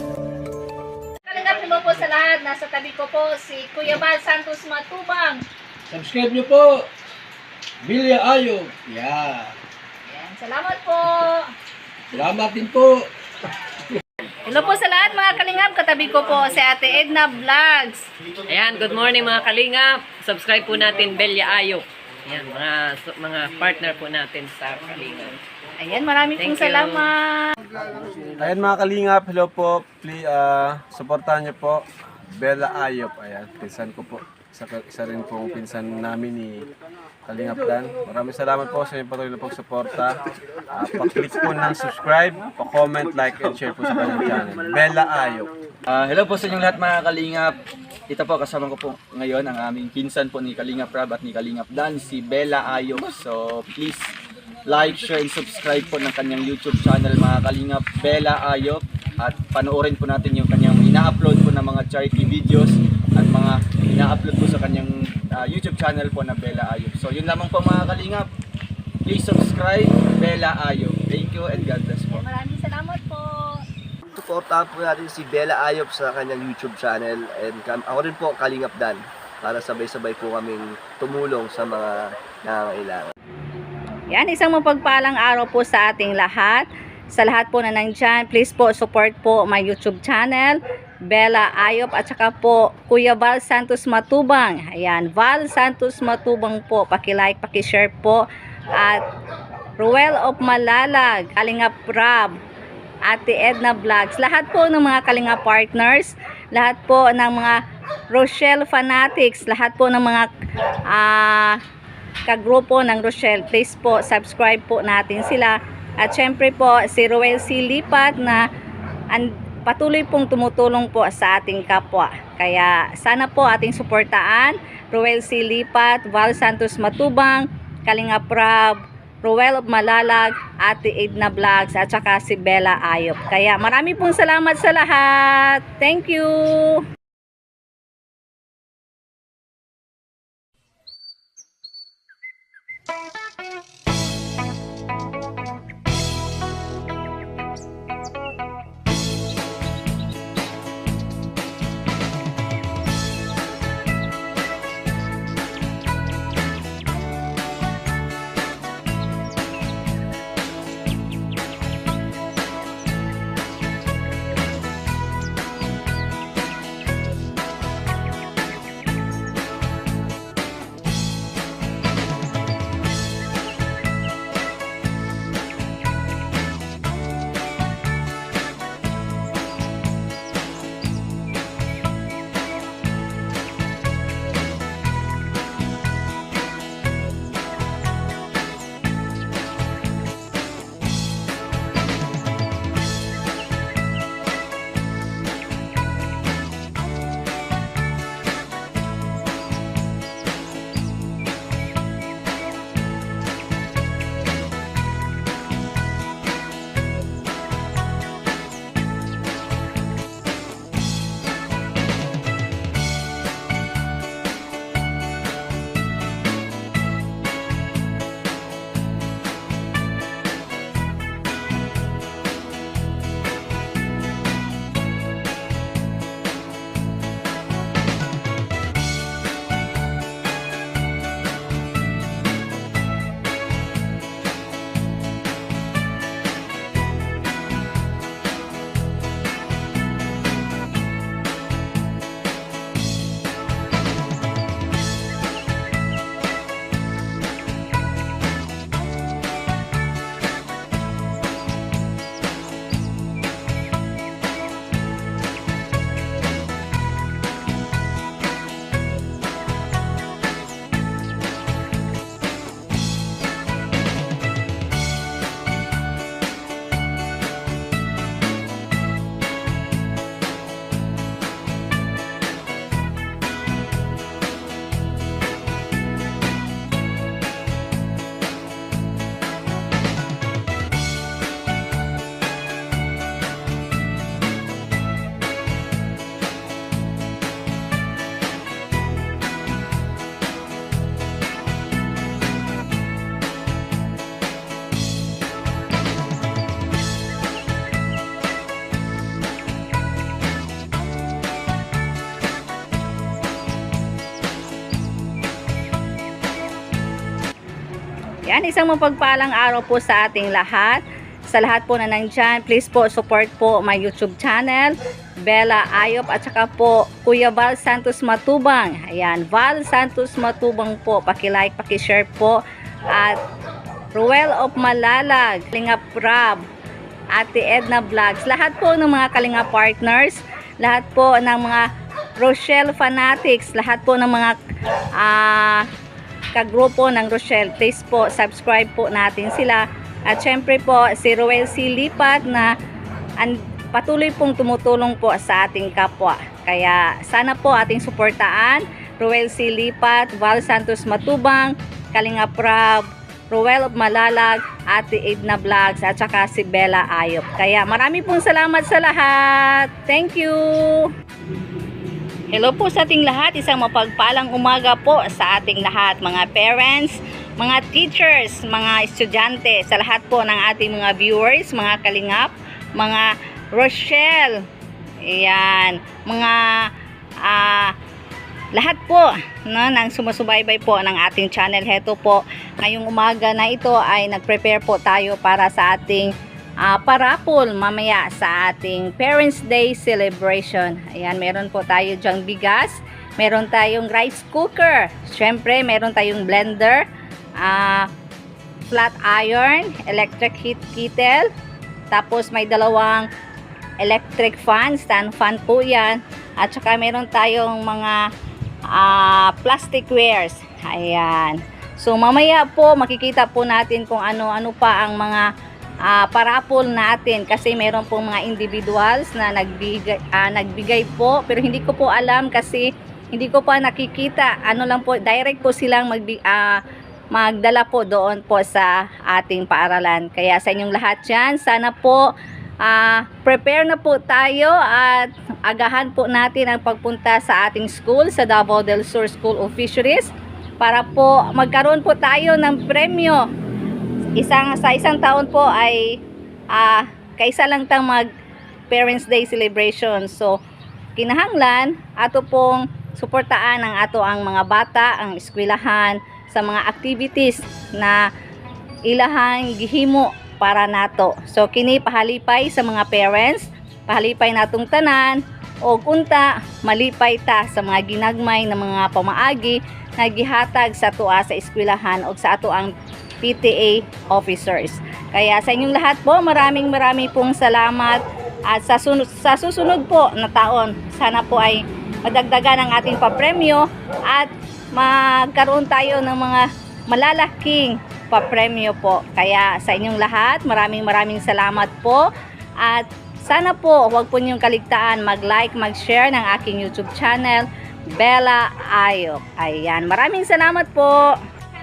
Kalingap mo po sa lahat. Nasa tabi ko po si Kuya Bal Santos Matubang. Subscribe nyo po. Bilya Ayog. Yeah. Ayan, salamat po. Salamat din po. Hello po sa lahat mga kalingap. Katabi ko po si Ate Edna Vlogs. Ayan, good morning mga kalingap. Subscribe po natin Belia Ayok. Ayan, mga mga partner po natin sa kalingap. Ayan, maraming pong Thank you. Ayan mga kalingap, hello po. Please, uh, supportahan niyo po. Bella Ayop. Ayan, pinsan ko po. Isa, isa rin pong pinsan namin ni Kalingap Dan. Maraming salamat po sa inyong patuloy na pagsuporta. Uh, pa-click po ng subscribe, pa-comment, like, and share po sa kanyang channel. Bella Ayop. Ah, hello po sa inyong lahat mga Kalingap. Ito po kasama ko po ngayon ang aming pinsan po ni Kalingap Rab at ni Kalingap Dan, si Bella Ayok. So please like, share, and subscribe po ng kanyang YouTube channel mga Kalingap Bella Ayok. At panoorin po natin yung kanyang ina-upload po ng mga charity videos at mga ina-upload po sa kanyang ah, YouTube channel po na Bella Ayok. So yun lamang po mga Kalingap. Please subscribe Bella Ayok. Thank you and God bless po. Maraming salamat po. Suportahan po natin si Bella Ayop sa kanyang YouTube channel and ako rin po Kalingap Dan para sabay-sabay po kaming tumulong sa mga nangangailangan. Yan, isang mapagpalang araw po sa ating lahat. Sa lahat po na nandyan, please po support po my YouTube channel, Bella Ayop, at saka po Kuya Val Santos Matubang. Ayan, Val Santos Matubang po. Paki-like, paki-share po. At Ruel of Malalag, Kalingap Rab, Ate Edna Vlogs. Lahat po ng mga Kalinga partners, lahat po ng mga Rochelle fanatics, lahat po ng mga ah kagrupo ng Rochelle. Please po, subscribe po natin sila. At syempre po, si Roel C. Lipat na an, patuloy pong tumutulong po sa ating kapwa. Kaya sana po ating suportaan. Roel C. Lipat, Val Santos Matubang, Kalinga Prab, Roel of Malalag, Ate Edna Vlogs, at saka si Bella Ayop. Kaya marami pong salamat sa lahat. Thank you! Yan, isang mapagpalang araw po sa ating lahat. Sa lahat po na nandyan, please po support po my YouTube channel, Bella Ayop at saka po Kuya Val Santos Matubang. Ayan, Val Santos Matubang po. Paki-like, paki-share po. At Ruel of Malalag, Kalinga Prab, Ate Edna Vlogs. Lahat po ng mga Kalinga partners, lahat po ng mga Rochelle fanatics, lahat po ng mga ah kagrupo ng Rochelle. Please po, subscribe po natin sila. At syempre po, si Ruel C. Lipat na patuloy pong tumutulong po sa ating kapwa. Kaya sana po ating suportaan. Ruel C. Lipat, Val Santos Matubang, Kalinga Prab, Ruel of Malalag, Ate Edna Vlogs, at saka si Bella Ayop. Kaya marami pong salamat sa lahat. Thank you! Hello po sa ating lahat. Isang mapagpalang umaga po sa ating lahat. Mga parents, mga teachers, mga estudyante, sa lahat po ng ating mga viewers, mga kalingap, mga Rochelle, ayan, mga ah, lahat po no, ng sumusubaybay po ng ating channel. Heto po, ngayong umaga na ito ay nag-prepare po tayo para sa ating ah, parapol mamaya sa ating Parents Day celebration. Ayan, meron po tayo dyang bigas, meron tayong rice cooker, syempre meron tayong blender, ah, flat iron, electric heat kettle, tapos may dalawang electric fan, stand fan po yan. At saka meron tayong mga ah, plastic wares. Ayan. So mamaya po makikita po natin kung ano-ano pa ang mga ah, parapol natin kasi meron pong mga individuals na nagbigay, ah, nagbigay po. Pero hindi ko po alam kasi hindi ko pa nakikita. Ano lang po direct po silang magbi, ah, magdala po doon po sa ating paaralan. Kaya sa inyong lahat yan sana po ah, prepare na po tayo at agahan po natin ang pagpunta sa ating school sa Davao del Sur School of Fisheries para po magkaroon po tayo ng premyo isang sa isang taon po ay ah kaisa lang tang mag Parents Day celebration. So kinahanglan ato pong suportaan ang ato ang mga bata, ang eskwelahan sa mga activities na ilahang gihimo para nato. So kini pahalipay sa mga parents, pahalipay natong tanan o unta malipay ta sa mga ginagmay na mga pamaagi na gihatag sa tuwa sa eskwelahan o sa ato ang PTA officers. Kaya sa inyong lahat po, maraming maraming pong salamat at sa, sunod, sa susunod po na taon, sana po ay madagdagan ang ating papremyo at magkaroon tayo ng mga malalaking papremyo po. Kaya sa inyong lahat, maraming maraming salamat po at sana po huwag po niyong kaligtaan mag-like, mag-share ng aking YouTube channel, Bella Ayok. Ayan, maraming salamat po.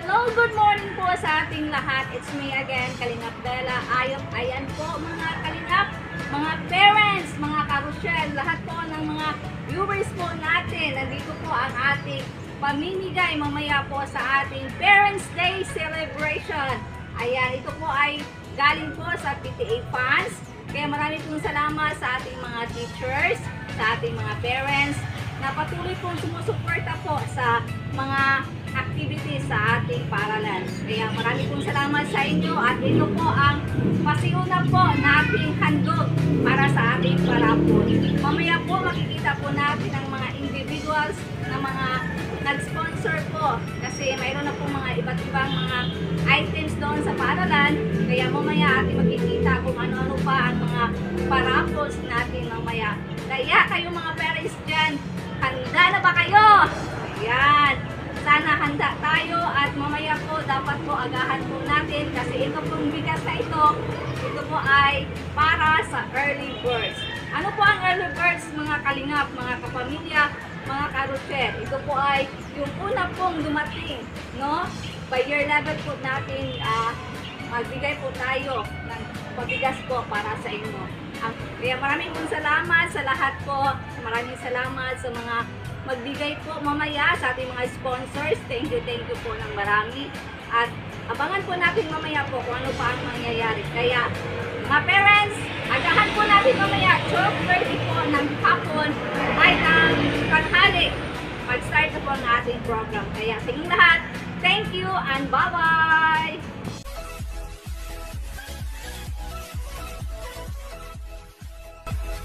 Hello, good morning po sa ating lahat. It's me again, Kalingap Bella Ayok. Ayan po mga Kalingap, mga parents, mga karusyel, lahat po ng mga viewers po natin. Nandito po ang ating pamimigay mamaya po sa ating Parents Day celebration. Ayan, ito po ay galing po sa PTA funds. Kaya marami pong salamat sa ating mga teachers, sa ating mga parents, na patuloy pong sumusuporta po sa mga activities sa ating paralan. Kaya marami pong salamat sa inyo at ito po ang pasiuna po nating handog para sa ating parapol. Mamaya po makikita po natin ang mga individuals na mga nag-sponsor po kasi mayroon na po mga iba't ibang mga items doon sa paralan kaya mamaya ating makikita kung ano-ano pa ang mga parapols natin mamaya. Kaya kayo mga parents dyan, handa na ba kayo? Ayan. Sana handa tayo at mamaya po dapat po agahan po natin kasi ito pong bigas na ito, ito po ay para sa early birds. Ano po ang early birds mga kalingap, mga kapamilya, mga karusher? Ito po ay yung una pong dumating, no? By year level po natin, ah, magbigay po tayo ng pabigas po para sa inyo. Ang, kaya maraming pong salamat sa lahat po. Maraming salamat sa mga magbigay po mamaya sa ating mga sponsors. Thank you, thank you po ng marami. At abangan po natin mamaya po kung ano pa ang mangyayari. Kaya mga parents, agahan po natin mamaya 12.30 po ng hapon ay ng tanghali. Mag-start po ang ating program. Kaya sa inyong lahat, thank you and bye-bye!